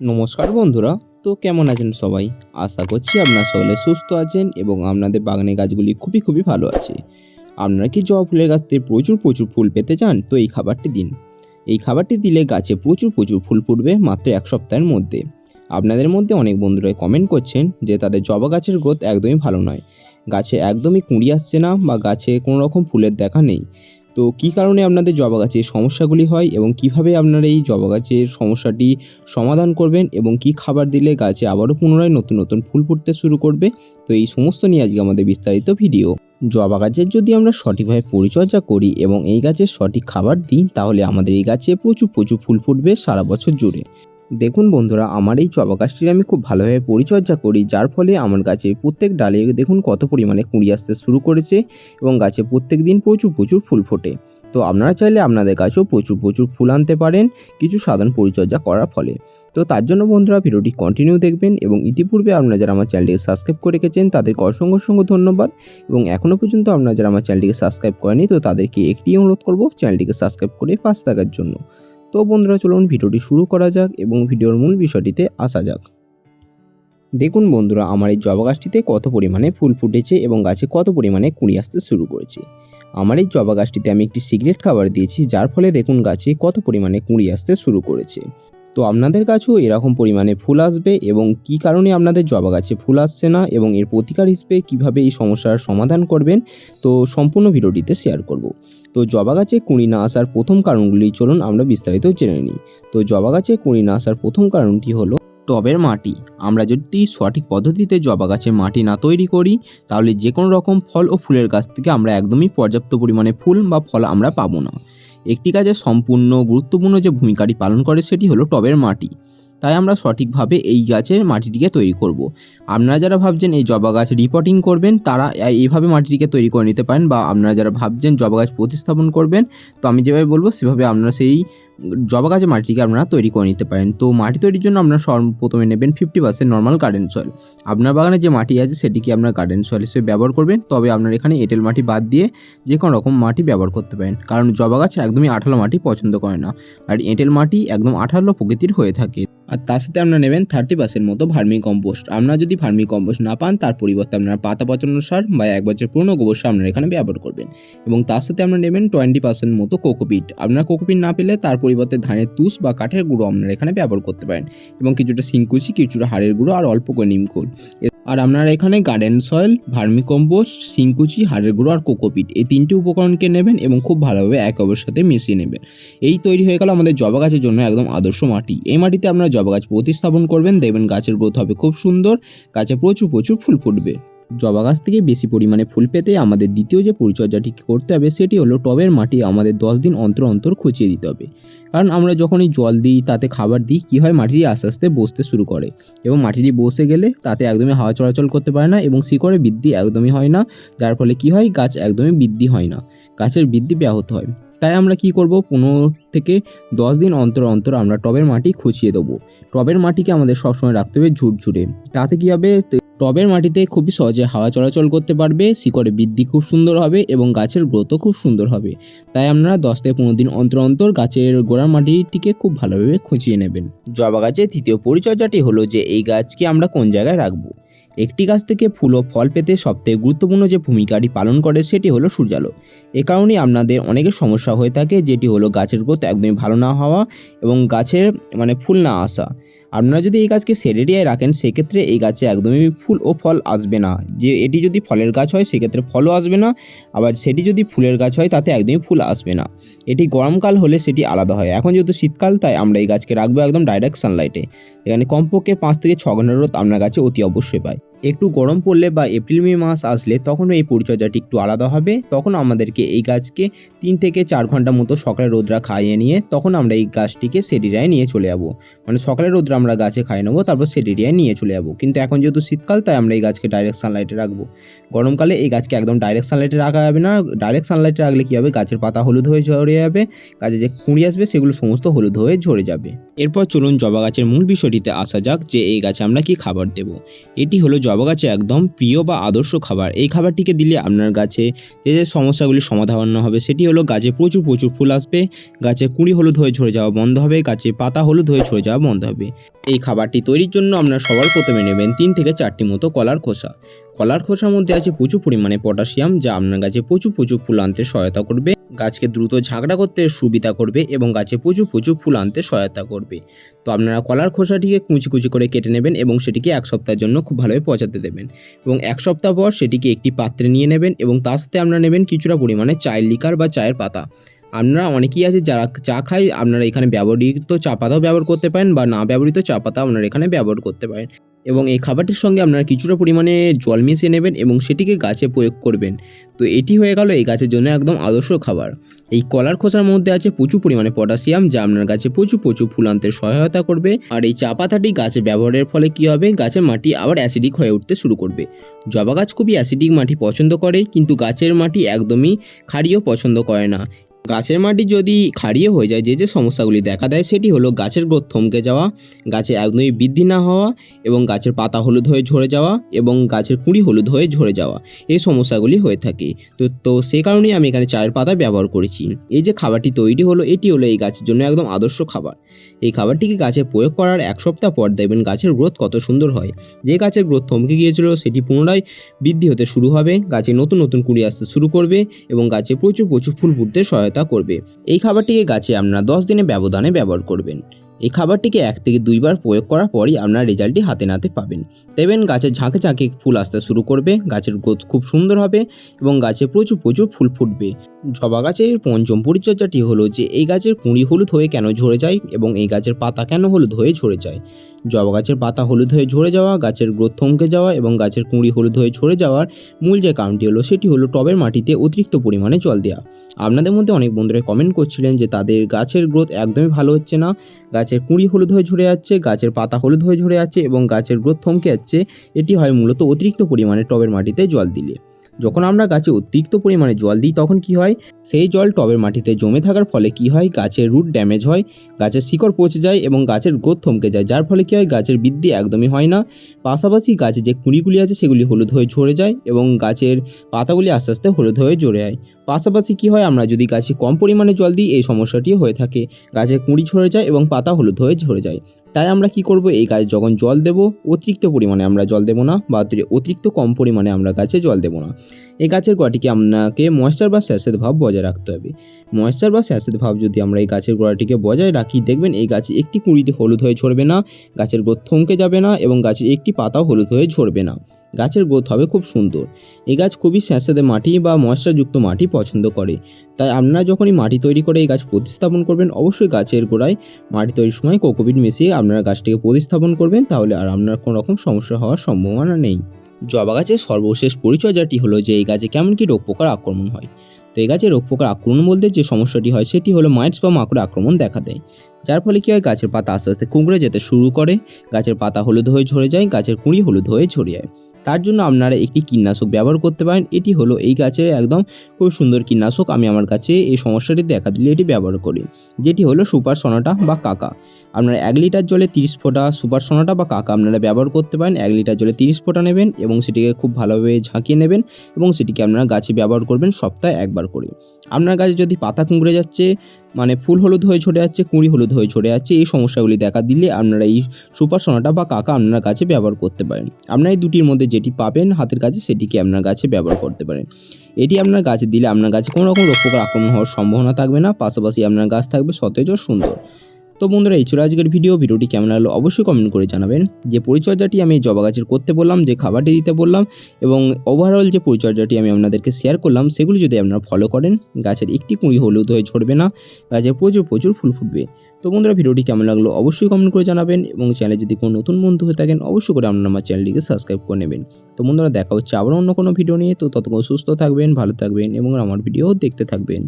নমস্কার বন্ধুরা, তো কেমন আছেন সবাই? আশা করছি আপনারা সকলে সুস্থ আছেন এবং আপনাদের বাগানে গাছগুলি খুবই খুবই ভালো আছে। আপনারা কি জবা ফুলের গাছ থেকে প্রচুর প্রচুর ফুল পেতে চান? তো এই খাবারটি দিন। এই খাবারটি দিলে গাছে প্রচুর প্রচুর ফুল ফুটবে মাত্র এক সপ্তাহের মধ্যে। আপনাদের মধ্যে অনেক বন্ধুরা কমেন্ট করছেন যে তাদের জবা গাছের গ্রোথ একদমই ভালো নয়। গাছে একদমই কুঁড়ি আসছে না বা গাছে কোনো রকম ফুলের দেখা নেই। তো কী কারণে আপনাদের জবা গাছে এই সমস্যাগুলি হয় এবং কীভাবে আপনারা এই জবা গাছের সমস্যাটি সমাধান করবেন এবং কি খাবার দিলে গাছে আবারও পুনরায় নতুন নতুন ফুল ফুটতে শুরু করবে? তো এই সমস্ত নিয়ে আজকে আমাদের বিস্তারিত ভিডিও জবা গাছের যদি আমরা সঠিকভাবে পরিচর্যা করি এবং এই গাছের সঠিক খাবার দিই, তাহলে আমাদের এই গাছে প্রচুর প্রচুর ফুল ফুটবে সারা বছর জুড়ে। দেখুন বন্ধুরা, আমার এই জবা গাছটির আমি খুব ভালোভাবে পরিচর্যা করি, যার ফলে আমার গাছে প্রত্যেক ডালে দেখুন কত পরিমাণে কুঁড়ি আসতে শুরু করেছে এবং গাছে প্রত্যেক দিন প্রচুর প্রচুর ফুল ফোটে। তো আপনারা চাইলে আপনাদের গাছেও প্রচুর প্রচুর ফুল আনতে পারেন, কিছু সাধারণ পরিচর্যা করার ফলে। তো তার জন্য বন্ধুরা, ভিডিওটি কন্টিনিউ দেখবেন এবং ইতিপূর্বে আপনারা যারা আমার চ্যানেলটিকে সাবস্ক্রাইব করে রেখেছেন, তাদেরকে অসংখ্য অসংখ্য ধন্যবাদ। এবং এখনও পর্যন্ত আপনারা যারা আমার চ্যানেলটিকে সাবস্ক্রাইব করেনি তো তাদেরকে একটি অনুরোধ করব চ্যানেলটিকে সাবস্ক্রাইব করে পাশ থাকার জন্য। তো বন্ধুরা, চলুন ভিডিওটি শুরু করা যাক এবং ভিডিওর মূল বিষয়টিতে আসা যাক। দেখুন বন্ধুরা, আমার এই জবা গাছটিতে কত পরিমাণে ফুল ফুটেছে এবং গাছে কত পরিমাণে কুঁড়ি আসতে শুরু করেছে। আমার এই জবা গাছটিতে আমি একটি সিগারেট খাবার দিয়েছি, যার ফলে দেখুন গাছে কত পরিমাণে কুঁড়ি আসতে শুরু করেছে। তো আপনাদের কাছেও এরকম পরিমাণে ফুল আসবে এবং কি কারণে আপনাদের জবা গাছে ফুল আসছে না এবং এর প্রতিকার হিসেবে কীভাবে এই সমস্যার সমাধান করবেন, তো সম্পূর্ণ ভিডিওটিতে শেয়ার করব। তো জবা গাছে কুঁড়ি না আসার প্রথম কারণগুলি চলুন আমরা বিস্তারিত জেনে নিই। তো জবা গাছে কুঁড়ি না আসার প্রথম কারণটি হলো টবের মাটি। আমরা যদি সঠিক পদ্ধতিতে জবা গাছের মাটি না তৈরি করি, তাহলে যে কোনো রকম ফল ও ফুলের গাছ থেকে আমরা একদমই পর্যাপ্ত পরিমাণে ফুল বা ফল আমরা পাবো না। একটি গাছের সম্পূর্ণ গুরুত্বপূর্ণ যে ভূমিকাটি পালন করে সেটি হলো টবের মাটি তাই আমরা সঠিকভাবে এই গাছের মাটিটিকে তৈরি করব। আপনারা যারা ভাবছেন এই জবা গাছ রিপোর্টিং করবেন, তারা এইভাবে মাটিটিকে তৈরি করে নিতে পারেন বা আপনারা যারা ভাবছেন জবা গাছ প্রতিস্থাপন করবেন, তো আমি যেভাবে বলব, সেভাবে আপনারা সেই জবা গাছের মাটিটিকে আপনারা তৈরি করে নিতে পারেন। তো মাটি তৈরির জন্য আপনারা সর্বপ্রথমে নেবেন fifty percent normal garden soil আপনার বাগানে যে মাটি আছে সেটিকে আপনার গার্ডেন সয়েল হিসেবে ব্যবহার করবেন। তবে আপনার এখানে এঁটেল মাটি বাদ দিয়ে যে কোনো রকম মাটি ব্যবহার করতে পারেন। কারণ জবা গাছ একদমই আঠালো মাটি পছন্দ করে না। আর এঁটেল মাটি একদম আঠালো প্রকৃতির হয়ে থাকে। আর তার সাথে আপনারা নেবেন থার্টি পার্সেন্ট মতো ভার্মি কম্পোস্ট। আপনারা যদি ভার্মি কম্পোস্ট না পান, তার পরিবর্তে আপনারা পাতা পচানো সার বা এক বছর পুরনো গোবর সার আপনারা এখানে ব্যবহার করবেন। এবং তার সাথে আপনারা নেবেন টোয়েন্টি পার্সেন্ট মতো কোকোপিট। আপনারা কোকোপিট না পেলে তার পরিবর্তে ধানের তুষ বা কাঠের গুঁড়ো আপনারা এখানে ব্যবহার করতে পারেন এবং কিছুটা সিংকুচি কিছুটা হাড়ের গুঁড়ো আর অল্প করে নিমখোল। আর আপনারা এখানে গার্ডেন সয়েল ভার্মি কম্পোস্ট সিংকুচি হাড়ের গুঁড়ো আর কোকোপিট এই তিনটি উপকরণকে নেবেন এবং খুব ভালোভাবে একে অপরের সাথে মিশিয়ে নেবেন। এই তৈরি হয়ে গেল আমাদের জবা গাছের জন্য একদম আদর্শ মাটি। এই মাটিতে আপনারা জবা গাছ প্রতিস্থাপন করবেন, দেখবেন গাছের গ্রোথ হবে খুব সুন্দর, গাছে প্রচুর প্রচুর ফুল ফুটবে। জবা গাছ থেকে বেশি পরিমাণে ফুল পেতে আমাদের দ্বিতীয় যে পরিচর্যাটি করতে হবে সেটি হলো টবের মাটি আমাদের দশ দিন অন্তর অন্তর খুঁচিয়ে দিতে হবে। কারণ আমরা যখনই জল দিই, তাতে খাবার দিই, কী হয়? মাটিটি আস্তে আস্তে বসতে শুরু করে। এবং মাটিটি বসে গেলে তাতে একদমই হাওয়া চলাচল করতে পারে না এবং শিকড়ে বৃদ্ধি একদমই হয় না। যার ফলে কি হয়? গাছ একদমই বৃদ্ধি হয় না। গাছের বৃদ্ধি ব্যাহত হয়। তাই আমরা কি করব? পনেরো থেকে দশ দিন অন্তর অন্তর আমরা টবের মাটি খুঁচিয়ে দেবো। টবের মাটিকে আমাদের সবসময় রাখতে হবে ঝুরঝুরে। তাতে কী হবে? টবের মাটিতে খুবই সহজে হাওয়া চলাচল করতে পারবে, শিকড়ে বৃদ্ধি খুব সুন্দর হবে এবং গাছের গ্রোথও খুব সুন্দর হবে। তাই আপনারা দশ থেকে পনেরো দিন অন্তর অন্তর গাছের গোড়ার মাটিটিকে খুব ভালোভাবে খুঁচিয়ে নেবেন। জবা গাছের তৃতীয় পরিচর্যাটি হলো যে এই গাছকে আমরা কোন জায়গায় রাখব? একটি গাছ থেকে ফুল ও ফল পেতে সবথেকে গুরুত্বপূর্ণ যে ভূমিকাটি পালন করে সেটি হলো সূর্যালো এ কারণেই আপনাদের অনেকের সমস্যা হয়ে থাকে, যেটি হলো গাছের গ্রোথ একদমই ভালো না হওয়া এবং গাছের মানে ফুল না আসা। আপনারা যদি এই গাছকে শেড এরিয়ায় রাখেন, সেক্ষেত্রে এই গাছে একদমই ফুল ও ফল আসবে না। যে এটি যদি ফলের গাছ হয়, সেক্ষেত্রে ফলও আসবে না। আবার সেটি যদি ফুলের গাছ হয়, তাতে একদমই ফুল আসবে না। এটি গরমকাল হলে সেটি আলাদা হয়। এখন যেহেতু শীতকাল, তাই আমরা এই গাছকে রাখব একদম ডাইরেক্ট সানলাইটে এখানে কমপক্ষে পাঁচ থেকে ছ ঘণ্টার রোদ আপনার গাছে অতি অবশ্যই পায়। একটু গরম পড়লে বা এপ্রিল, মে মাস আসলে তখন এই পরিচর্যাটি একটু আলাদা হবে। তখন আমাদেরকে এই গাছকে তিন থেকে চার ঘণ্টা মতো সকালে রোদরা খাইয়ে নিয়ে তখন আমরা এই গাছটিকে সেডিরিয়ায় নিয়ে চলে যাব। মানে সকালে রোদরা আমরা গাছে খাইয়ে নেব, তারপর সেডিরিয়ায় নিয়ে চলে যাব। কিন্তু এখন যেহেতু শীতকাল, তাই আমরা এই গাছকে ডাইরেক্ট সানলাইটে রাখব। গরমকালে এই গাছকে একদম ডাইরেক্ট সানলাইটে রাখা যাবে না। ডাইরেক্ট সানলাইটে রাখলে কী হবে? গাছের পাতা হলুদ হয়ে ঝরে যাবে। গাছে যে কুঁড়ি আসবে, সেগুলো সমস্ত হলুদ হয়ে ঝরে যাবে। এরপর চলুন জবা গাছের মূল বিষয়টিতে আসা যাক যে এই গাছে আমরা কি খাবার দেব। এটি হলো জবা গাছে একদম প্রিয় বা আদর্শ খাবার। এই খাবারটিকে দিলে আপনার গাছে যে যে সমস্যাগুলি সমাধান হবে, সেটি হলো গাছে প্রচুর প্রচুর ফুল আসবে, গাছে কুঁড়ি হলুদ হয়ে ঝরে যাওয়া বন্ধ হবে, গাছে পাতা হলুদ হয়ে ঝরে যাওয়া বন্ধ হবে। এই খাবারটি তৈরির জন্য আপনার সবার প্রথমে নেবেন তিন থেকে চারটি মতো কলার খোসা। কলার খোসার মধ্যে আছে প্রচুর পরিমাণে পটাশিয়াম, যা আপনার গাছে প্রচুর প্রচুর ফুল আনতে সহায়তা করবে। গাছকে দ্রুত ঝাঁকড়া করতে সুবিধা করবে এবং গাছে প্রচুর প্রচুর ফুল আনতে সহায়তা করবে। তো আপনারা কলার খোসাটিকে কুচি কুচি করে কেটে নেবেন এবং সেটিকে এক সপ্তাহের জন্য খুব ভালোভাবে পচাতে দেবেন। এবং এক সপ্তাহ পর সেটিকে একটি পাত্রে নিয়ে নেবেন এবং তার সাথে আপনারা নেবেন কিছুটা পরিমাণে চায়ের লিকার বা চায়ের পাতা। আপনারা অনেকেই আছে যারা চা খায়, আপনারা এখানে ব্যবহৃত চা পাতাও ব্যবহার করতে পারেন বা না ব্যবহৃত চা পাতা আপনারা এখানে ব্যবহার করতে পারেন। এবং এই খাবারটির সঙ্গে আপনারা কিছুটা পরিমাণে জল মিশিয়ে নেবেন এবং সেটিকে গাছে প্রয়োগ করবেন। তো এটি হয়ে গেল এই গাছের জন্য একদম আদর্শ খাবার। এই কলার খোসার মধ্যে আছে প্রচুর পরিমাণে পটাশিয়াম, যা আপনার গাছে প্রচুর প্রচুর ফুল আনতে সহায়তা করবে। আর এই চা পাতাটি গাছে ব্যবহারের ফলে কি হবে? গাছের মাটি আবার অ্যাসিডিক হয়ে উঠতে শুরু করবে। জবা গাছ খুবই অ্যাসিডিক মাটি পছন্দ করে, কিন্তু গাছের মাটি একদমই ক্ষারীয় পছন্দ করে না। গাছের মাটি যদি ক্ষারীয় হয়ে যায়, যে যে সমস্যাগুলি দেখা দেয় সেটি হলো গাছের গ্রোথ থমকে যাওয়া, গাছে একদমই বৃদ্ধি না হওয়া এবং গাছের পাতা হলুদ হয়ে ঝরে যাওয়া এবং গাছের কুঁড়ি হলুদ হয়ে ঝরে যাওয়া, এই সমস্যাগুলি হয়ে থাকে। তো তো সেই কারণেই আমি এখানে চায়ের পাতা ব্যবহার করেছি। এই যে খাবারটি তৈরি হলো, এটি হলো এই গাছের জন্য একদম আদর্শ খাবার। এই খাবারটিকে গাছে প্রয়োগ করার এক সপ্তাহ পর দেখবেন গাছের গ্রোথ কত সুন্দর হয়। যে গাছের গ্রোথ থমকে গিয়েছিল, সেটি পুনরায় বৃদ্ধি হতে শুরু হবে, গাছে নতুন নতুন কুঁড়ি আসতে শুরু করবে এবং গাছে প্রচুর প্রচুর ফুল ফুটতে সহায়তা করবে। এই খাবারটিকে গাছে আপনারা দশ দিনে ব্যবধানে ব্যবহার করবেন। এই খাবারটিকে এক থেকে দুইবার প্রয়োগ করার পরই আপনার রেজাল্টটি হাতে নাতে পাবেন। দেখবেন গাছের ঝাঁকে ঝাঁকে ফুল আসতে শুরু করবে, গাছের গ্রোথ খুব সুন্দর হবে এবং গাছে প্রচুর প্রচুর ফুল ফুটবে। জবা গাছের পঞ্চম পরিচর্যাটি হলো যে, এই গাছের কুঁড়ি হলুদ হয়ে কেন ঝরে যায় এবং এই গাছের পাতা কেন হলুদ হয়ে ঝরে যায়? জবা গাছের পাতা হলুদ হয়ে ঝরে যাওয়া, গাছের গ্রোথ থমকে যাওয়া এবং গাছের কুঁড়ি হলুদ হয়ে ঝরে যাওয়ার মূল যে কারণটি হলো, সেটি হলো টবের মাটিতে অতিরিক্ত পরিমাণে জল দেওয়া আপনাদের মধ্যে অনেক বন্ধুরা কমেন্ট করছিলেন যে, তাদের গাছের গ্রোথ একদমই ভালো হচ্ছে না। গাছের কুঁড়ি হলুদ হয়ে ঝরে যাচ্ছে, গাছের পাতা হলুদ হয়ে ঝরে যাচ্ছে এবং গাছের গ্রোথ থমকে যাচ্ছে। এটি হয় মূলত অতিরিক্ত পরিমাণে টবের মাটিতে জল দিলে। যখন আমরা গাছে অতিরিক্ত পরিমাণে জল দিই, তখন কি হয়? সেই জল টবের মাটিতে জমে থাকার ফলে কি হয়? গাছের রুট ড্যামেজ হয়, গাছের শিকড় পচে যায় এবং গাছের গ্রোথ থমকে যায়, যার ফলে কি হয়? গাছের বৃদ্ধি একদমই হয় না। পাশাপাশি গাছে যে কুঁড়িগুলি আছে, সেগুলি হলুদ হয়ে ঝরে যায় এবং গাছের পাতাগুলি আস্তে আস্তে হলুদ হয়ে ঝরে যায়। পাশাপাশি কি হয়, আমরা যদি গাছে কম পরিমাণে জল দিই, এই সমস্যাটি হয়ে থাকে। গাছে কুঁড়ি ঝরে যায় এবং পাতা হলুদ হয়ে ঝরে যায়। তাই আমরা কি করব, এই গাছ যখন জল দেব, অতিরিক্ত পরিমাণে আমরা জল দেব না, বা অতিরিক্ত কম পরিমাণে আমরা গাছে জল দেব না। এই গাছের গোড়াটিকে আপনাকে ময়েশ্চার বা স্যাসের ভাব বজায় রাখতে হবে। ময়েশ্চার বা স্যাসেদ ভাব যদি আমরা এই গাছের গোড়াটিকে বজায় রাখি, দেখবেন এই গাছে একটি কুঁড়িতে হলুদ হয়ে ঝরবে না, গাছের গ্রোথ থমকে যাবে না এবং গাছের একটি পাতাও হলুদ হয়ে ঝরবে না। গাছের গ্রোথ হবে খুব সুন্দর। এই গাছ খুবই স্যাঁতস্যাঁতে মাটি বা ময়েশ্চারযুক্ত মাটি পছন্দ করে। তাই আপনারা যখনই মাটি তৈরি করে এই গাছ প্রতিস্থাপন করবেন, অবশ্যই গাছের গোড়ায় মাটি তৈরির সময় কোকোপিট মিশিয়ে আপনারা গাছটিকে প্রতিস্থাপন করবেন, তাহলে আর আপনার কোনো রকম সমস্যা হওয়ার সম্ভাবনা নেই। জবা গাছের সর্বশেষ পরিচর্যাটি হলো যে, এই গাছে কেমন কি রোগ পোকার আক্রমণ হয়। তো এই গাছে রোগ পোকার আক্রমণ বলতে যে সমস্যাটি হয়, সেটি হলো মাইটস বা মাকড় আক্রমণ দেখা দেয়। যার ফলে কী হয়, গাছের পাতা আস্তে আস্তে কুঁকড়ে যেতে শুরু করে। গাছের পাতা হলুদ হয়ে ঝরে যায়, গাছের কুঁড়ি হলুদ হয়ে ঝরে যায়। তার জন্য আপনারা একটি কীটনাশক ব্যবহার করতে পারেন। এটি হলো এই গাছের একদম খুব সুন্দর কীটনাশক। আমি আমার কাছে এই সমস্যাটি দেখা দিলে এটি ব্যবহার করি। যেটি হলো সুপার সোনাটা বা কাকা। আপনারা এক লিটার জলে তিরিশ ফোঁটা সুপার সোনাটা বা কাকা আপনারা ব্যবহার করতে পারেন। এক লিটার জলে তিরিশ ফোঁটা নেবেন এবং সেটিকে খুব ভালোভাবে ঝাঁকিয়ে নেবেন এবং সেটিকে আপনারা গাছে ব্যবহার করবেন সপ্তাহে একবার করে। আপনার গাছে যদি পাতা কুঁকড়ে যাচ্ছে মানে ফুল হলুদ হয়ে ঝরে যাচ্ছে কুঁড়ি হলুদ হয়ে ঝরে যাচ্ছে এই সমস্যাগুলি দেখা দিলে আপনারা এই সুপার সোনাটা বা কাকা আপনার কাছে ব্যবহার করতে পারেন। আপনারা এই দুটির মধ্যে যেটি পাবেন হাতের কাছে সেটিকে আপনার গাছে ব্যবহার করতে পারেন। এটি আপনার গাছে দিলে আপনার গাছে কোনো রকম রোগ আক্রমণ হওয়ার সম্ভাবনা থাকবে না, পাশাপাশি আপনার গাছ থাকবে সতেজ ও সুন্দর। তো বন্ধুরা, এই ছিল আজকের ভিডিও ভিডিওটি কেমন লাগল অবশ্যই কমেন্ট করে জানাবেন। যে পরিচর্যাটি আমি জবা গাছের করতে বললাম, যে খাবারটি দিতে বললাম, এবং ওভারঅল যে পরিচর্যাটি আমি আপনাদেরকে শেয়ার করলাম, সেগুলি যদি আপনারা ফলো করেন, গাছের একটি কুঁড়ি হলুদ হয়ে ঝরবে না গাছের প্রচুর প্রচুর ফুল ফুটবে। তো বন্ধুরা, ভিডিওটি কেমন লাগল অবশ্যই কমেন্ট করে জানাবেন, এবং চ্যানেলে যদি কোনো নতুন বন্ধু হয়ে থাকেন, অবশ্যই করে আপনারা আমার চ্যানেলটিকে সাবস্ক্রাইব করে নেবেন। তো বন্ধুরা, দেখা হচ্ছে আবার অন্য কোনো ভিডিও নিয়ে। তো ততক্ষণ সুস্থ থাকবেন, ভালো থাকবেন, এবং আমার ভিডিও দেখতে থাকবেন।